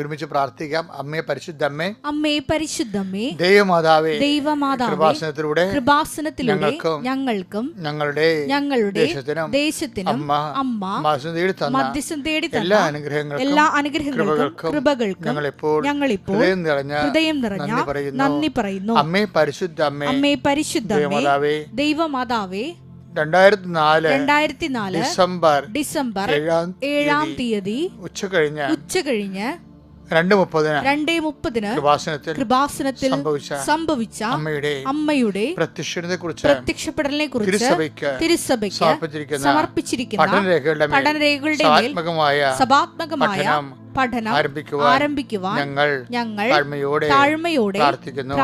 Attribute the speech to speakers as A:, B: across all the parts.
A: ഒരുമിച്ച് പ്രാർത്ഥിക്കാം അമ്മേ പരിശുദ്ധമ്മേ
B: അമ്മേ പരിശുദ്ധമ്മേ
A: ദൈവമാതാവേ
B: ദൈവമാതാവ്
A: കൃപാസനത്തിലൂടെ
B: കൃപാസനത്തിലൂടെ ഞങ്ങൾക്കും ഞങ്ങളുടെ ഞങ്ങളുടെ ദേശത്തിനും അമ്മ മധ്യസ്ഥം തേടി
A: എല്ലാ അനുഗ്രഹങ്ങളും
B: എല്ലാ അനുഗ്രഹങ്ങൾക്കും കൃപകൾക്കും ഞങ്ങളിപ്പോൾ
A: ഞങ്ങളിപ്പോൾ ഹൃദയം
B: നിറഞ്ഞ ഹൃദയം നിറഞ്ഞ നന്ദി പറയുന്നു
A: അമ്മേ പരിശുദ്ധ അമ്മേ
B: അമ്മേ പരിശുദ്ധ
A: ദൈവമാതാവേ ദൈവമാതാവേ
B: രണ്ടായിരത്തി നാല്
A: രണ്ടായിരത്തി നാല്
B: ഡിസംബർ
A: ഡിസംബർ ഏഴാം തീയതി ഉച്ച കഴിഞ്ഞ
B: ഉച്ച കഴിഞ്ഞ്
A: രണ്ട് മുപ്പതിന്
B: രണ്ടേ മുപ്പതിന് കൃപാസനത്തിൽ കൃപാസനത്തിൽ സംഭവിച്ച
A: അമ്മയുടെ അമ്മയുടെ
B: പ്രത്യക്ഷനെ കുറിച്ച്
A: പ്രത്യക്ഷപ്പെടലിനെ കുറിച്ച്
B: തിരുസഭയ്ക്ക്
A: സമർപ്പിച്ചിരിക്കുന്ന
B: പഠനരേഖകളുടെ
A: പഠനരേഖകളുടെ സഭാത്മകമായ പഠനം ആരംഭിക്കുവാൻ ഞങ്ങൾ ഞങ്ങൾ താഴ്മയോടെ
B: പ്രാർത്ഥിക്കുന്നു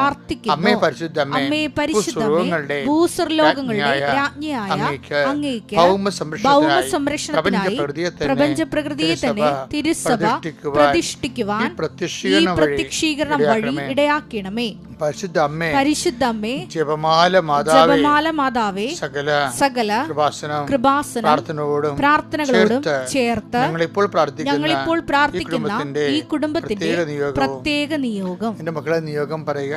B: അമ്മേ പരിശുദ്ധ അമ്മേ
A: പരിശുദ്ധങ്ങളുടെ ഭൂസ്വർലോകങ്ങളുടെ
B: രാജ്ഞിയായ അങ്ങേക്ക് ഭൗമ
A: സംരക്ഷണത്തിനായി
B: പ്രപഞ്ച പ്രകൃതിയെ തന്നെ
A: തിരുസഭ പ്രതിഷ്ഠിക്കുവാൻ ഈ പ്രത്യക്ഷീകരണം വഴി ഇടയാക്കണമേ
B: പരിശുദ്ധ അമ്മേ
A: പരിശുദ്ധ അമ്മേ
B: ജപമാല മാതാവേ
A: ജപമാല മാതാവേ സകല സകല കൃപാസനം കൃപാസനം പ്രാർത്ഥനകളോടും ചേർത്ത് ഞങ്ങൾ ഇപ്പോൾ പ്രാർത്ഥിക്കുന്ന പ്രാർത്ഥിക്കുന്ന ഈ കുടുംബത്തിന്റെ പ്രത്യേക നിയോഗം
B: എന്റെ മക്കളെ നിയോഗം പറയുക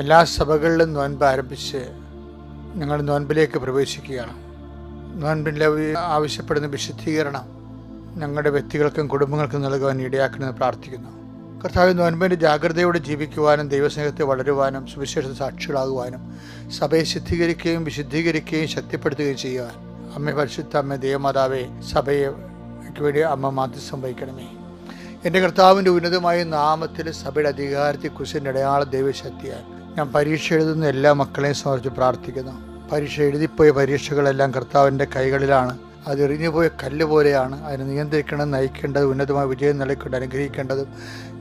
A: എല്ലാ സഭകളിലും നോൻപ് ആരംഭിച്ച് നിങ്ങൾ നോൻപിലേക്ക് പ്രവേശിക്കുകയാണ് നോൻപിൻ്റെ ആവശ്യപ്പെടുന്ന വിശുദ്ധീകരണം ഞങ്ങളുടെ വ്യക്തികൾക്കും കുടുംബങ്ങൾക്കും നൽകുവാൻ ഇടയാക്കണമെന്ന് പ്രാർത്ഥിക്കുന്നു കർത്താവ് നോൻപിൻ്റെ ജാഗ്രതയോടെ ജീവിക്കുവാനും ദൈവസ്നേഹത്തെ വളരുവാനും സുവിശേഷ സാക്ഷികളാകുവാനും സഭയെ ശുദ്ധീകരിക്കുകയും വിശുദ്ധീകരിക്കുകയും ശക്തിപ്പെടുത്തുകയും ചെയ്യുവാൻ അമ്മ പരിശുദ്ധ അമ്മ ദേവമാതാവെ സഭയെ വേണ്ടി അമ്മ മാധ്യസ്ഥം സംഭവിക്കണമേ എൻ്റെ കർത്താവിൻ്റെ ഉന്നതമായ നാമത്തിൽ സഭയുടെ അധികാരത്തെ കുശിൻ്റെ അടയാള ദൈവശക്തിയാൽ ഞാൻ പരീക്ഷ എഴുതുന്ന എല്ലാ മക്കളെയും സമർപ്പിച്ച് പ്രാർത്ഥിക്കുന്നു പരീക്ഷ എഴുതിപ്പോയ പരീക്ഷകളെല്ലാം കർത്താവിൻ്റെ കൈകളിലാണ് അത് പോയ കല്ല് പോലെയാണ് അതിനെ നിയന്ത്രിക്കണം നയിക്കേണ്ടത് ഉന്നതമായ വിജയം നൽകിക്കൊണ്ട് അനുഗ്രഹിക്കേണ്ടതും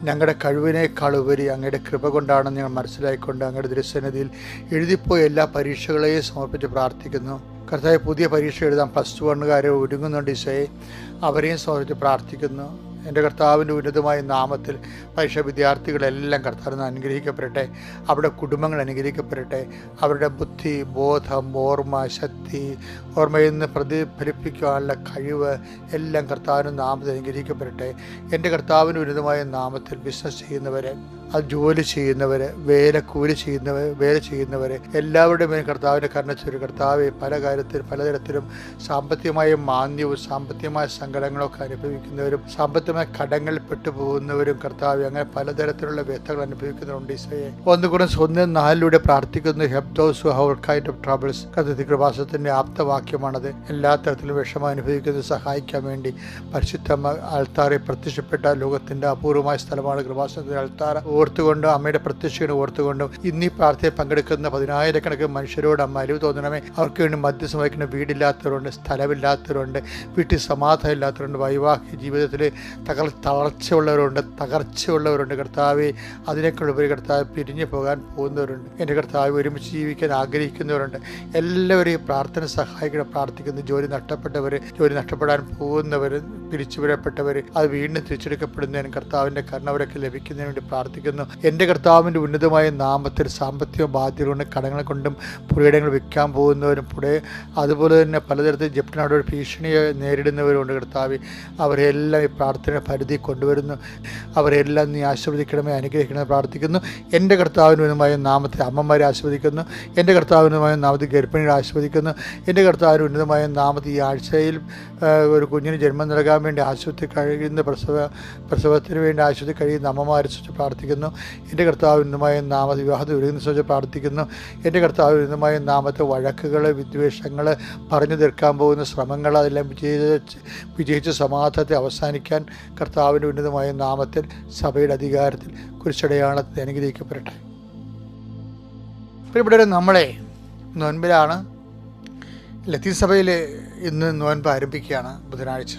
A: ഞങ്ങളുടെ കഴിവിനേക്കാൾ ഉപരി അങ്ങയുടെ കൃപ കൊണ്ടാണ് ഞങ്ങൾ മനസ്സിലായിക്കൊണ്ട് അങ്ങയുടെ ദൃശ്യനിധിയിൽ എഴുതിപ്പോയ എല്ലാ പരീക്ഷകളെയും സമർപ്പിച്ച് പ്രാർത്ഥിക്കുന്നു കർത്താവ് പുതിയ പരീക്ഷ എഴുതാൻ പ്ലസ് ടു വണ്ണുകാരെ ഒരുങ്ങുന്നുണ്ട് ഇസയെ അവരെയും സമർപ്പിച്ച് പ്രാർത്ഥിക്കുന്നു എൻ്റെ കർത്താവിൻ്റെ ഉന്നതമായ നാമത്തിൽ പരീക്ഷ വിദ്യാർത്ഥികളെല്ലാം കർത്താവിന് അനുഗ്രഹിക്കപ്പെടട്ടെ അവരുടെ കുടുംബങ്ങൾ അനുഗ്രഹിക്കപ്പെടട്ടെ അവരുടെ ബുദ്ധി ബോധം ഓർമ്മ ശക്തി ഓർമ്മയിൽ നിന്ന് പ്രതിഫലിപ്പിക്കാനുള്ള കഴിവ് എല്ലാം കർത്താവിൻ്റെ നാമത്തിൽ അനുഗ്രഹിക്കപ്പെടട്ടെ എൻ്റെ കർത്താവിൻ്റെ ഉന്നതമായ നാമത്തിൽ ബിസിനസ് ചെയ്യുന്നവരെ ജോലി ചെയ്യുന്നവർ കൂലി ചെയ്യുന്നവർ വേല ചെയ്യുന്നവർ എല്ലാവരുടെ മേലും കർത്താവിൻ്റെ കരുണച്ചൊരു കർത്താവ് പല കാര്യത്തിൽ പലതരത്തിലും സാമ്പത്തികമായ മാന്ദ്യവും സാമ്പത്തികമായ സങ്കടങ്ങളൊക്കെ അനുഭവിക്കുന്നവരും സാമ്പത്തികമായ കടങ്ങളിൽ പെട്ടുപോകുന്നവരും കർത്താവ് അങ്ങനെ പലതരത്തിലുള്ള വ്യക്തകൾ അനുഭവിക്കുന്നവരുണ്ട് ഈശോയെ ഒന്നുകൂടെ സ്വന്തം നാലിലൂടെ പ്രാർത്ഥിക്കുന്നു help those our kind of travels കഥത്തി കൃപാസത്തിൻ്റെ ആപ്തവാക്യമാണത് എല്ലാ തരത്തിലും വിഷമം അനുഭവിക്കുന്നത് സഹായിക്കാൻ വേണ്ടി പരിശുദ്ധ ആൾത്താറെ പ്രത്യക്ഷപ്പെട്ട ലോകത്തിൻ്റെ അപൂർവമായ സ്ഥലമാണ് കൃപാസനത്തിൻ്റെ ആൾത്താറ ഓർത്തുകൊണ്ടും അമ്മയുടെ പ്രത്യക്ഷനെ ഓർത്തുകൊണ്ടും ഇന്നീ പ്രാർത്ഥനയിൽ പങ്കെടുക്കുന്ന പതിനായിരക്കണക്കിന് മനുഷ്യരോട് അമ്മ അരിവ് തോന്നണമേ അവർക്ക് വേണ്ടി മദ്യസം വഹിക്കുന്ന വീടില്ലാത്തവരുണ്ട് സ്ഥലമില്ലാത്തവരുണ്ട് വീട്ടിൽ സമാധാനം ഇല്ലാത്തവരുണ്ട് വൈവാഹിക ജീവിതത്തിൽ തകർ തളർച്ചയുള്ളവരുണ്ട് തകർച്ചയുള്ളവരുണ്ട് കർത്താവ് അതിനേക്കുള്ള ഒരു കർത്താവ് പിരിഞ്ഞു പോകാൻ പോകുന്നവരുണ്ട് എൻ്റെ കർത്താവ് ഒരുമിച്ച് ജീവിക്കാൻ ആഗ്രഹിക്കുന്നവരുണ്ട് എല്ലാവരെയും പ്രാർത്ഥന സഹായിക്കണം പ്രാർത്ഥിക്കുന്ന ജോലി നഷ്ടപ്പെട്ടവർ ജോലി നഷ്ടപ്പെടാൻ പോകുന്നവർ പിരിച്ചുവിടപ്പെട്ടവർ അത് വീണ്ടും തിരിച്ചെടുക്കപ്പെടുന്നതിനും കർത്താവിൻ്റെ കരുണവരൊക്കെ ലഭിക്കുന്നതിന് വേണ്ടി പ്രാർത്ഥിക്കുന്നു പ്രാർത്ഥിക്കുന്നു എൻ്റെ കർത്താവിൻ്റെ ഉന്നതമായ നാമത്തിൽ സാമ്പത്തിക ബാധ്യത കൊണ്ട് കടങ്ങളെ കൊണ്ടും പുഴയിടങ്ങൾ വിൽക്കാൻ പോകുന്നവരും പുഴയെ അതുപോലെ തന്നെ പലതരത്തിൽ ജപ്തിനോട് ഭീഷണിയെ നേരിടുന്നവരുണ്ട് കർത്താവ് അവരെല്ലാം ഈ പ്രാർത്ഥന പരിധി കൊണ്ടുവരുന്നു അവരെല്ലാം നീ ആശീർവദിക്കണമേ അനുഗ്രഹിക്കണമെന്ന് പ്രാർത്ഥിക്കുന്നു എൻ്റെ ഉന്നതമായ നാമത്തെ അമ്മമാരെ ആശീർവദിക്കുന്നു എൻ്റെ കർത്താവിനുമായ നാമത്തിൽ ഗർഭിണികളെ ആശീർവദിക്കുന്നു എൻ്റെ കർത്താവിൻ്റെ ഉന്നതമായ നാമത്തിൽ ഈ ആഴ്ചയിൽ ഒരു കുഞ്ഞിന് ജന്മം നൽകാൻ വേണ്ടി ആശുപത്രി കഴിയുന്ന പ്രസവ പ്രസവത്തിന് വേണ്ടി ആശുപത്രി കഴിയുന്ന അമ്മമാരെ പ്രാർത്ഥിക്കുന്നു പ്രാർത്ഥിക്കുന്നു എൻ്റെ കർത്താവിനുമായ നാമ വിവാഹത്തെ ഒരുങ്ങുന്ന പ്രാർത്ഥിക്കുന്നു എൻ്റെ കർത്താവിനുമായ നാമത്തെ വഴക്കുകൾ വിദ്വേഷങ്ങൾ പറഞ്ഞു തീർക്കാൻ പോകുന്ന ശ്രമങ്ങൾ അതെല്ലാം വിജയിച്ച് വിജയിച്ച സമാധാനത്തെ അവസാനിക്കാൻ കർത്താവിൻ്റെ ഉന്നതമായ നാമത്തിൽ സഭയുടെ അധികാരത്തിൽ കുരിശടയാളത്തിൽ അനുഗ്രഹിക്കപ്പെടട്ടെ ഇവിടെ നമ്മളെ നോൻപിലാണ് ലത്തീൻ സഭയിൽ ഇന്ന് നോൻപ് ആരംഭിക്കുകയാണ് ബുധനാഴ്ച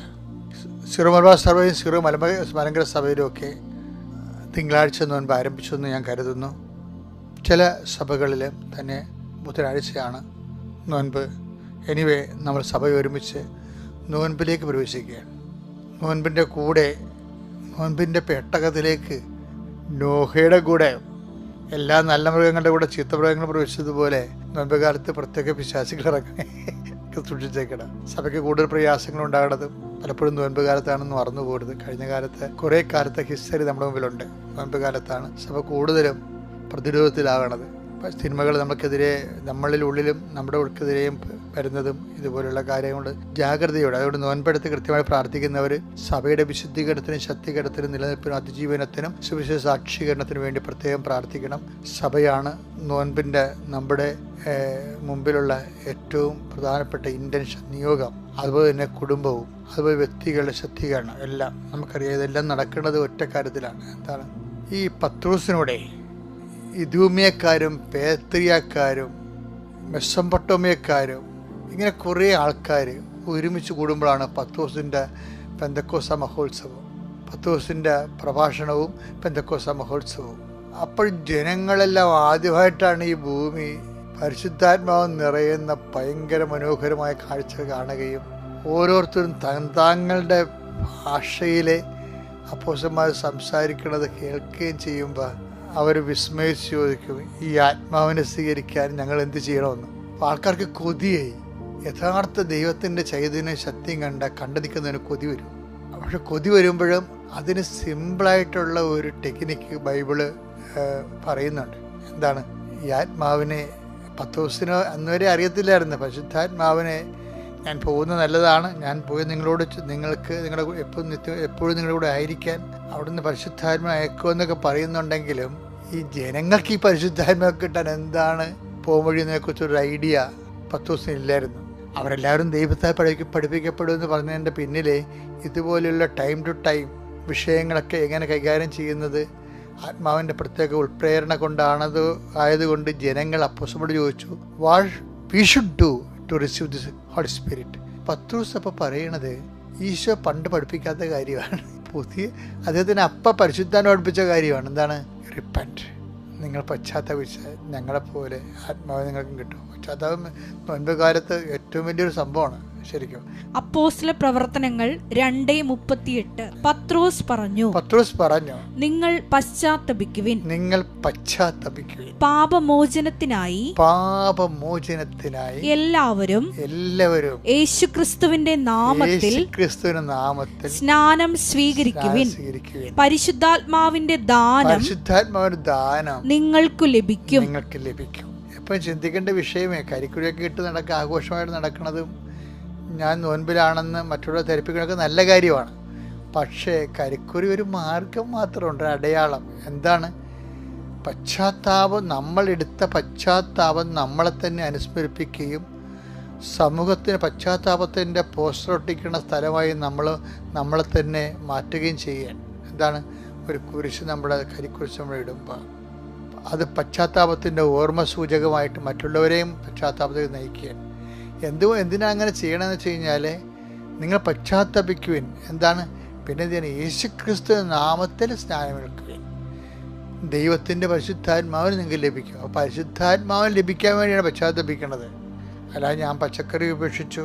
A: സിറു മലബാർ സഭയും സിറു മലബ മലങ്കര സഭയിലും ഒക്കെ തിങ്കളാഴ്ച നോൻപ് ആരംഭിച്ചു എന്ന് ഞാൻ കരുതുന്നു ചില സഭകളിൽ തന്നെ ബുധനാഴ്ചയാണ് നോൻപ് എനിവേ നമ്മൾ സഭ ഒരുമിച്ച് നോൻപിലേക്ക് പ്രവേശിക്കുകയാണ് നോൻപിൻ്റെ കൂടെ നോൻപിൻ്റെ പെട്ടകത്തിലേക്ക് നോഹയുടെ കൂടെ എല്ലാ നല്ല മൃഗങ്ങളുടെ കൂടെ ചീത്തമൃഗങ്ങൾ പ്രവേശിച്ചതുപോലെ നോൻപകാലത്ത് പ്രത്യേക പിശാസികൾ ഇറങ്ങണേ സൂക്ഷിച്ചേക്കണം സഭയ്ക്ക് കൂടുതൽ പ്രയാസങ്ങൾ ഉണ്ടാകണതും പലപ്പോഴും നോൻപ് കാലത്താണെന്ന് മറന്നു കഴിഞ്ഞ കാലത്ത് കുറേ കാലത്തെ ഹിസ്റ്ററി നമ്മുടെ മുമ്പിലുണ്ട് നോൻപ് കാലത്താണ് സഭ കൂടുതലും പ്രതിരോധത്തിലാകണത് സിനിമകൾ നമുക്കെതിരെ നമ്മളിലുള്ളിലും നമ്മുടെ ഉൾക്കെതിരെയും വരുന്നതും ഇതുപോലുള്ള കാര്യങ്ങൾ ജാഗ്രതയോടെ അതുകൊണ്ട് നോൻപെടുത്ത് കൃത്യമായി പ്രാർത്ഥിക്കുന്നവർ സഭയുടെ വിശുദ്ധീകരണത്തിനും ശക്തീകരണത്തിനും നിലനിൽപ്പിനും അതിജീവനത്തിനും സുവിശേഷ സാക്ഷീകരണത്തിനും വേണ്ടി പ്രത്യേകം പ്രാർത്ഥിക്കണം സഭയാണ് നോൻപിൻ്റെ നമ്മുടെ മുമ്പിലുള്ള ഏറ്റവും പ്രധാനപ്പെട്ട ഇൻറ്റൻഷൻ നിയോഗം അതുപോലെ തന്നെ കുടുംബവും അതുപോലെ വ്യക്തികളുടെ ശക്തീകരണം എല്ലാം നമുക്കറിയാം ഇതെല്ലാം നടക്കുന്നത് ഒറ്റ കാര്യത്തിലാണ് എന്താണ് ഈ പത്രൂസിനൂടെ ഇതൂമിയക്കാരും പേത്രിയക്കാരും മെസ്സംപട്ടോമിയക്കാരും ഇങ്ങനെ കുറേ ആൾക്കാർ ഒരുമിച്ച് കൂടുമ്പോഴാണ് ദിവസത്തിൻ്റെ പെന്തക്കോസ മഹോത്സവം ദിവസത്തിൻ്റെ പ്രഭാഷണവും പെന്തക്കോസ മഹോത്സവവും അപ്പോൾ ജനങ്ങളെല്ലാം ആദ്യമായിട്ടാണ് ഈ ഭൂമി പരിശുദ്ധാത്മാവ് നിറയുന്ന ഭയങ്കര മനോഹരമായ കാഴ്ച കാണുകയും ഓരോരുത്തരും തങ്ങളുടെ ഭാഷയിലെ അപ്പോസന്മാർ സംസാരിക്കുന്നത് കേൾക്കുകയും ചെയ്യുമ്പോൾ അവർ വിസ്മയിച്ച് ചോദിക്കും ഈ ആത്മാവിനെ സ്വീകരിക്കാൻ ഞങ്ങൾ എന്ത് ചെയ്യണമെന്ന് ആൾക്കാർക്ക് കൊതിയായി യഥാർത്ഥ ദൈവത്തിൻ്റെ ചൈതന്യ ശക്തിയും കണ്ട കണ്ടെടുക്കുന്നതിന് കൊതി വരും പക്ഷെ കൊതി വരുമ്പോഴും അതിന് സിമ്പിളായിട്ടുള്ള ഒരു ടെക്നിക്ക് ബൈബിള് പറയുന്നുണ്ട് എന്താണ് ഈ ആത്മാവിനെ പത്തോസിന് അന്നുവരെ അറിയത്തില്ലായിരുന്നു പരിശുദ്ധാത്മാവിനെ ഞാൻ പോകുന്നത് നല്ലതാണ് ഞാൻ പോയി നിങ്ങളോട് നിങ്ങൾക്ക് നിങ്ങളുടെ എപ്പോഴും നിത്യം എപ്പോഴും നിങ്ങളുടെ കൂടെ ആയിരിക്കാൻ അവിടുന്ന് പരിശുദ്ധാത്മ അയക്കുമെന്നൊക്കെ പറയുന്നുണ്ടെങ്കിലും ഈ ജനങ്ങൾക്ക് ഈ പരിശുദ്ധാത്മ കിട്ടാൻ എന്താണ് പോംവഴിയെ കുറിച്ചൊരു ഐഡിയ പത്ത് ദിവസം ഇല്ലായിരുന്നു അവരെല്ലാവരും ദൈവത്തെ പഠിക്ക എന്ന് പറഞ്ഞതിൻ്റെ പിന്നിലെ ഇതുപോലെയുള്ള ടൈം ടു ടൈം വിഷയങ്ങളൊക്കെ എങ്ങനെ കൈകാര്യം ചെയ്യുന്നത് ആത്മാവിൻ്റെ പ്രത്യേക ഉൾപ്രേരണ കൊണ്ടാണത് ആയതുകൊണ്ട് ജനങ്ങൾ അപ്പോസമോട് ചോദിച്ചു what we should do to receive this Holy Spirit ദിവസം അപ്പോൾ പറയണത് ഈശോ പണ്ട് പഠിപ്പിക്കാത്ത കാര്യമാണ് പുതിയ അദ്ദേഹത്തിന് അപ്പം പരിശുദ്ധാൻ പഠിപ്പിച്ച കാര്യമാണ് എന്താണ് റിപ്പൻറ്റ് നിങ്ങൾ പശ്ചാത്തപിച്ച് ഞങ്ങളെപ്പോലെ ആത്മാവ് നിങ്ങൾക്കും കിട്ടും പശ്ചാത്തപം മുൻപ് കാലത്ത് ഏറ്റവും വലിയൊരു സംഭവമാണ് ശരിക്കും അപ്പോസ്ല പ്രവർത്തനങ്ങൾ രണ്ടേ മുപ്പത്തിയെട്ട് പത്രോസ് പറഞ്ഞു പത്രോസ് പറഞ്ഞു നിങ്ങൾ പശ്ചാത്തപിക്കുവിൻ നിങ്ങൾ പശ്ചാത്തപിക്കുവിൻ പാപമോചനത്തിനായി പാപമോചനത്തിനായി എല്ലാവരും എല്ലാവരും യേശുക്രിസ്തുവിന്റെ നാമത്തിൽ ക്രിസ്തുവിന്റെ നാമത്തിൽ സ്നാനം സ്വീകരിക്കുവിൻ പരിശുദ്ധാത്മാവിന്റെ ദാനം പരിശുദ്ധാത്മാവിന്റെ ദാനം നിങ്ങൾക്ക് ലഭിക്കും നിങ്ങൾക്ക് ലഭിക്കും എപ്പോഴും ചിന്തിക്കേണ്ട വിഷയമേ കരിക്കുഴിയൊക്കെ ഇട്ട് നടക്കുക ആഘോഷമായിട്ട് നടക്കുന്നതും ഞാൻ നോൻപിലാണെന്ന് മറ്റുള്ളവർ ധരിപ്പിക്കണമൊക്കെ നല്ല കാര്യമാണ് പക്ഷേ കരിക്കുറി ഒരു മാർഗം മാത്രമുണ്ട് അടയാളം എന്താണ് പശ്ചാത്താപം നമ്മളെടുത്ത പശ്ചാത്താപം നമ്മളെ തന്നെ അനുസ്മരിപ്പിക്കുകയും സമൂഹത്തിന് പശ്ചാത്താപത്തിൻ്റെ പോസ്റ്റർ ഒട്ടിക്കുന്ന സ്ഥലമായി നമ്മൾ നമ്മളെ തന്നെ മാറ്റുകയും ചെയ്യാൻ എന്താണ് ഒരു കുരിശ് നമ്മുടെ കരിക്കുരിശ് നമ്മൾ ഇടുമ്പോൾ അത് പശ്ചാത്താപത്തിൻ്റെ ഓർമ്മ സൂചകമായിട്ട് മറ്റുള്ളവരെയും പശ്ചാത്താപത്തിൽ നയിക്കുകയാണ് എന്ത് എന്തിനാ അങ്ങനെ ചെയ്യണമെന്ന് വെച്ച് കഴിഞ്ഞാൽ നിങ്ങൾ പശ്ചാത്തപിക്കുവിൻ എന്താണ് പിന്നെ ഞാൻ യേശു ക്രിസ്തു നാമത്തിൽ സ്നാനമെടുക്കുക ദൈവത്തിൻ്റെ പരിശുദ്ധാത്മാവ് നിങ്ങൾക്ക് ലഭിക്കും അപ്പോൾ പരിശുദ്ധാത്മാവ് ലഭിക്കാൻ വേണ്ടിയാണ് പശ്ചാത്തപിക്കേണ്ടത് അല്ല ഞാൻ പച്ചക്കറി ഉപേക്ഷിച്ചു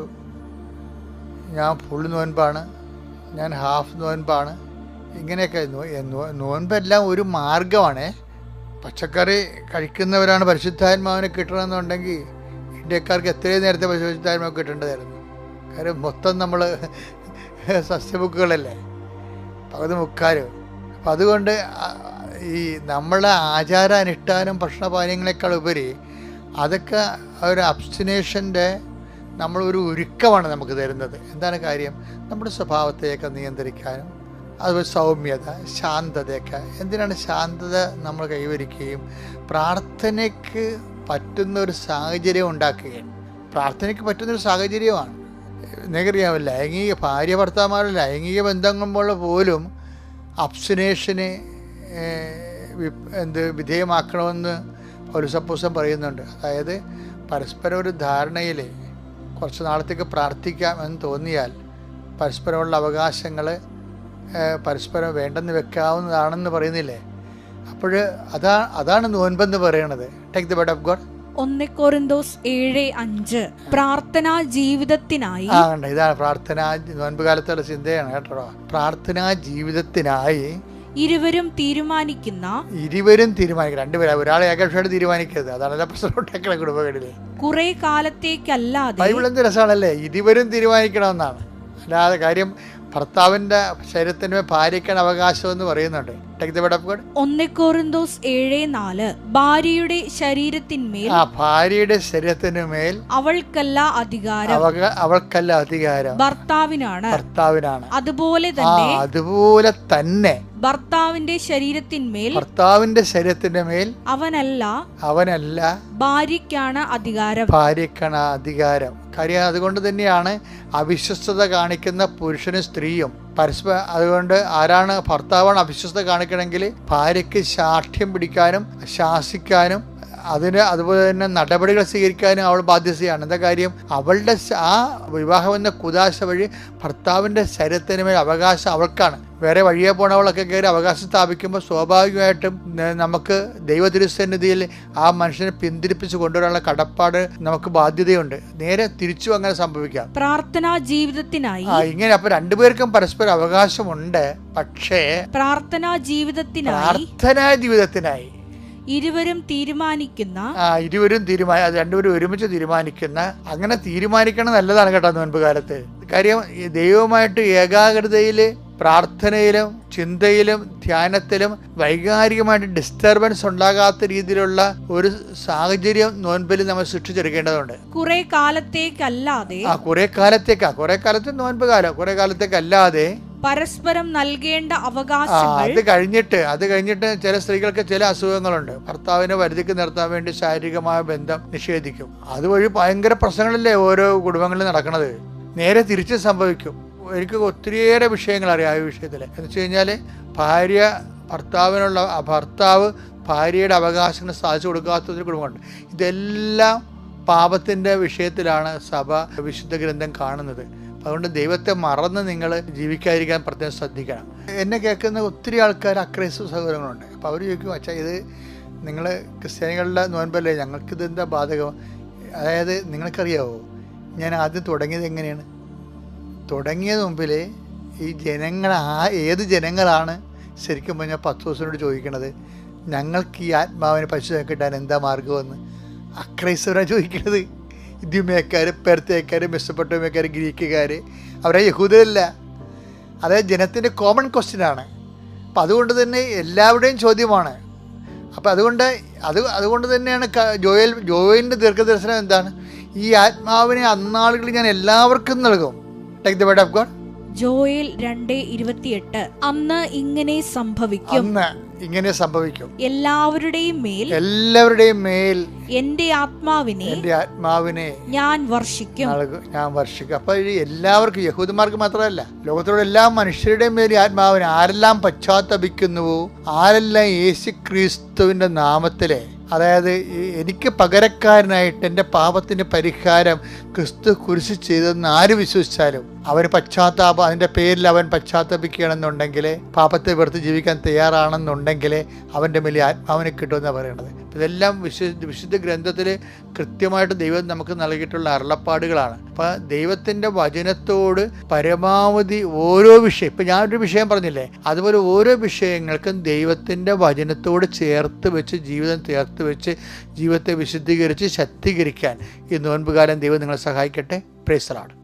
A: ഞാൻ ഫുൾ നോൻപാണ് ഞാൻ ഹാഫ് നോൻപാണ് ഇങ്ങനെയൊക്കെ നോൻപെല്ലാം ഒരു മാർഗമാണ് പച്ചക്കറി കഴിക്കുന്നവരാണ് പരിശുദ്ധാത്മാവിനെ കിട്ടണമെന്നുണ്ടെങ്കിൽ ഇന്ത്യക്കാർക്ക് എത്രയും നേരത്തെ പരിശോധിച്ചാലും കിട്ടേണ്ടതായിരുന്നു കാര്യം മൊത്തം നമ്മൾ സസ്യബുക്കുകളല്ലേ പകുതി മുക്കാലും അപ്പം അതുകൊണ്ട് ഈ നമ്മളെ ആചാര അനുഷ്ഠാനം ഭക്ഷണപാനീയങ്ങളെക്കാൾ ഉപരി അതൊക്കെ ഒരു അബ്സ്റ്റിനേഷൻ്റെ നമ്മളൊരു ഒരുക്കമാണ് നമുക്ക് തരുന്നത് എന്താണ് കാര്യം നമ്മുടെ സ്വഭാവത്തെയൊക്കെ നിയന്ത്രിക്കാനും അതുപോലെ സൗമ്യത ശാന്തതയൊക്കെ എന്തിനാണ് ശാന്തത നമ്മൾ കൈവരിക്കുകയും പ്രാർത്ഥനയ്ക്ക് പറ്റുന്ന ഒരു സാഹചര്യം ഉണ്ടാക്കുകയാണ് പ്രാർത്ഥനയ്ക്ക് പറ്റുന്നൊരു സാഹചര്യമാണ് നിങ്ങൾക്കറിയാമോ ലൈംഗിക ഭാര്യ ഭർത്താമാരുടെ ലൈംഗിക ബന്ധങ്ങൾ പോലും അബ്സിനേഷനെ എന്ത് വിധേയമാക്കണമെന്ന് സപ്പോസം പറയുന്നുണ്ട് അതായത് പരസ്പരം ഒരു ധാരണയിൽ കുറച്ച് നാളത്തേക്ക് പ്രാർത്ഥിക്കാം എന്ന് തോന്നിയാൽ പരസ്പരമുള്ള അവകാശങ്ങൾ പരസ്പരം വേണ്ടെന്ന് വെക്കാവുന്നതാണെന്ന് പറയുന്നില്ലേ അപ്പോൾ അതാ അതാണ് നോൻപെന്ന് പറയണത് take the bud of God ഒന്ന് കൊറിന്തോസ് ഏഴ് അഞ്ച് പ്രാർത്ഥനാ ജീവിതത്തിനായി ആ ഉണ്ട് ഇതാണ് പ്രാർത്ഥന നോൻപ് കാലത്തുള്ള ചിന്തയാണ് കേട്ടോ പ്രാർത്ഥനാ ജീവിതത്തിനായി ഇരുവരും തീരുമാനിക്കുന്ന ഇരുവരും തീരുമാനിക്കുക രണ്ടുപേരും ഒരാളെ ഏകപക്ഷമായിട്ട് തീരുമാനിക്കരുത് അതാണ് എല്ലാ പ്രശ്നം ഉണ്ടാക്കണ കുടുംബങ്ങളില് കുറെ കാലത്തേക്കല്ലാതെ ബൈബിൾ എന്ത് രസമാണല്ലേ ഇരുവരും തീരുമാനിക്കണമെന്നാണ് അല്ലാതെ കാര്യം ഭർത്താവിന്റെ ശരീരത്തിന് ഭാര്യക്കാണ് അവകാശം എന്ന് പറയുന്നുണ്ട് ഭാര്യയുടെ ശരീരത്തിന്മേൽ ആ ഭാര്യയുടെ ശരീരത്തിന് മേൽ അവൾക്കല്ല അധികാരം അവൾക്കല്ല അധികാരം ഭർത്താവിനാണ് ഭർത്താവിനാണ് അതുപോലെ തന്നെ അതുപോലെ തന്നെ ഭർത്താവിന്റെ ശരീരത്തിന്മേൽ ഭർത്താവിന്റെ ശരീരത്തിന്റെ മേൽ അവനല്ല അവനല്ല ഭാര്യക്കാണ് അധികാരം ഭാര്യക്കാണ് അധികാരം കാര്യം അതുകൊണ്ട് തന്നെയാണ് അവിശ്വസ്തത കാണിക്കുന്ന പുരുഷനും സ്ത്രീയും പരസ്പരം അതുകൊണ്ട് ആരാണ് ഭർത്താവാണ് അവിശ്വസ്തത കാണിക്കണമെങ്കിൽ ഭാര്യയ്ക്ക് ശാഠ്യം പിടിക്കാനും ശാസിക്കാനും അതിന് അതുപോലെ തന്നെ നടപടികൾ സ്വീകരിക്കാനും അവൾ ബാധ്യതയാണ് എന്താ കാര്യം അവളുടെ ആ വിവാഹം എന്ന കുതാശ വഴി ഭർത്താവിൻ്റെ ശരീരത്തിന് മേൽ അവകാശം അവൾക്കാണ് വേറെ വഴിയെ പോണവളൊക്കെ കയറി അവകാശം സ്ഥാപിക്കുമ്പോൾ സ്വാഭാവികമായിട്ടും നമുക്ക് ദൈവ തിരുസന്നിധിയിൽ ആ മനുഷ്യനെ പിന്തിരിപ്പിച്ച് കൊണ്ടുവരാനുള്ള കടപ്പാട് നമുക്ക് ബാധ്യതയുണ്ട് നേരെ തിരിച്ചു അങ്ങനെ സംഭവിക്കാം പ്രാർത്ഥനാ ജീവിതത്തിനായി ആ ഇങ്ങനെ അപ്പൊ രണ്ടുപേർക്കും പരസ്പരം അവകാശമുണ്ട് പക്ഷേ പ്രാർത്ഥനാ ജീവിതത്തിനായി പ്രാർത്ഥനാ ജീവിതത്തിനായി ഇരുവരും തീരുമാനിക്കുന്ന ആ ഇരുവരും തീരുമാന രണ്ടുപേരും ഒരുമിച്ച് തീരുമാനിക്കുന്ന അങ്ങനെ തീരുമാനിക്കണം നല്ലതാണ് കേട്ടോ മുൻപ് കാലത്ത് കാര്യം ദൈവമായിട്ട് ദൈവവുമായിട്ട് ഏകാഗ്രതയിൽ പ്രാർത്ഥനയിലും ചിന്തയിലും ധ്യാനത്തിലും വൈകാരികമായിട്ട് ഡിസ്റ്റർബൻസ് ഉണ്ടാകാത്ത രീതിയിലുള്ള ഒരു സാഹചര്യം നോൻപിൽ നമ്മൾ സൃഷ്ടിച്ചെടുക്കേണ്ടതുണ്ട് കുറെ കാലത്തേക്കല്ലാതെ ആ കുറെ കാലത്തേക്കാ കുറെ കാലത്തെ നോൻപ് കാലം കുറെ കാലത്തേക്കല്ലാതെ പരസ്പരം നൽകേണ്ട അവകാശങ്ങൾ അത് കഴിഞ്ഞിട്ട് അത് കഴിഞ്ഞിട്ട് ചില സ്ത്രീകൾക്ക് ചില അസുഖങ്ങളുണ്ട് ഭർത്താവിനെ വരുതിക്ക് നിർത്താൻ വേണ്ടി ശാരീരികമായ ബന്ധം നിഷേധിക്കും അതുവഴി ഭയങ്കര പ്രശ്നങ്ങളല്ലേ ഓരോ കുടുംബങ്ങളിൽ നടക്കുന്നത് നേരെ തിരിച്ച് സംഭവിക്കും എനിക്ക് ഒത്തിരിയേറെ വിഷയങ്ങൾ അറിയാം ആ വിഷയത്തിൽ എന്ന് വെച്ച് കഴിഞ്ഞാൽ ഭാര്യ ഭർത്താവിനുള്ള ഭർത്താവ് ഭാര്യയുടെ അവകാശങ്ങൾ സാധിച്ചു കൊടുക്കാത്ത ഒരു കുടുംബമുണ്ട് ഇതെല്ലാം പാപത്തിൻ്റെ വിഷയത്തിലാണ് സഭ വിശുദ്ധ ഗ്രന്ഥം കാണുന്നത് അതുകൊണ്ട് ദൈവത്തെ മറന്ന് നിങ്ങൾ ജീവിക്കാതിരിക്കാൻ പ്രത്യേകം ശ്രദ്ധിക്കണം എന്നെ കേൾക്കുന്ന ഒത്തിരി ആൾക്കാർ അക്രൈസ്തവ സഹോദരങ്ങളുണ്ട് അപ്പോൾ അവർ ചോദിക്കും അച്ഛാ ഇത് നിങ്ങൾ ക്രിസ്ത്യാനികളുടെ നോൻപല്ലേ ഞങ്ങൾക്കിത് എന്താ ബാധകം അതായത് നിങ്ങൾക്കറിയാവോ ഞാൻ ആദ്യം തുടങ്ങിയത് എങ്ങനെയാണ് തുടങ്ങിയത് മുമ്പിൽ ഈ ജനങ്ങൾ ആ ഏത് ജനങ്ങളാണ് ശരിക്കും പറഞ്ഞാൽ പത്ത് ദിവസത്തിനോട് ചോദിക്കണത് ഞങ്ങൾക്ക് ഈ ആത്മാവിനെ പരിശോധന കിട്ടാൻ എന്താ മാർഗമെന്ന് അക്രൈസ്തവരാണ് ചോദിക്കണത് ഇദ്യുമേക്കാർ പെർത്തേക്കാർ മെസ്സപ്പെട്ടോമേക്കാർ ഗ്രീക്കുകാർ അവരെ യഹൂദരല്ല അതായത് ജനത്തിൻ്റെ കോമൺ ക്വസ്റ്റ്യനാണ് അപ്പം അതുകൊണ്ട് തന്നെ എല്ലാവരുടെയും ചോദ്യമാണ് അപ്പം അതുകൊണ്ട് അത് അതുകൊണ്ട് തന്നെയാണ് ജോയൽ ജോയലിൻ്റെ ദീർഘദർശനം എന്താണ് ഈ ആത്മാവിനെ അന്നാളുകൾ ഞാൻ എല്ലാവർക്കും നൽകും take the of God Joel രണ്ട് ഇരുപത്തിയെട്ട് അന്ന് ഇങ്ങനെ സംഭവിക്കും അന്ന് ഇങ്ങനെ സംഭവിക്കും എല്ലാവരുടെയും മേൽ എല്ലാവരുടെയും മേൽ എന്റെ ആത്മാവിനെ എന്റെ ആത്മാവിനെ ഞാൻ വർഷിക്കും ഞാൻ വർഷിക്കും അപ്പൊ എല്ലാവർക്കും യഹൂദന്മാർക്ക് മാത്രമല്ല ലോകത്തിലുള്ള എല്ലാ മനുഷ്യരുടെയും മേൽ ആത്മാവിനെ ആരെല്ലാം പശ്ചാത്തപിക്കുന്നുവോ ആരെല്ലാം യേശു ക്രിസ്തുവിന്റെ നാമത്തിലെ അതായത് എനിക്ക് പകരക്കാരനായിട്ട് എൻ്റെ പാപത്തിൻ്റെ പരിഹാരം ക്രിസ്തു കുരിശ് ചെയ്തതെന്ന് ആര് വിശ്വസിച്ചാലും അവൻ പശ്ചാത്താപം അതിൻ്റെ പേരിൽ അവൻ പശ്ചാത്തപിക്കുകയാണെന്നുണ്ടെങ്കിൽ പാപത്തെ വെറുത്ത് ജീവിക്കാൻ തയ്യാറാണെന്നുണ്ടെങ്കിൽ അവൻ്റെ മേലെ ആത്മാവിനെ കിട്ടുമെന്നാണ് പറയണത് ഇതെല്ലാം വിശുദ്ധ വിശുദ്ധ ഗ്രന്ഥത്തിൽ കൃത്യമായിട്ട് ദൈവം നമുക്ക് നൽകിയിട്ടുള്ള അരുളപ്പാടുകളാണ് അപ്പം ദൈവത്തിൻ്റെ വചനത്തോട് പരമാവധി ഓരോ വിഷയം ഇപ്പം ഞാനൊരു വിഷയം പറഞ്ഞില്ലേ അതുപോലെ ഓരോ വിഷയങ്ങൾക്കും ദൈവത്തിൻ്റെ വചനത്തോട് ചേർത്ത് വെച്ച് ജീവിതം ചേർത്ത് വെച്ച് ജീവിതത്തെ വിശുദ്ധീകരിച്ച് ശക്തീകരിക്കാൻ ഈ നോൻപുകാലം ദൈവം നിങ്ങളെ സഹായിക്കട്ടെ പ്രേസറാണ്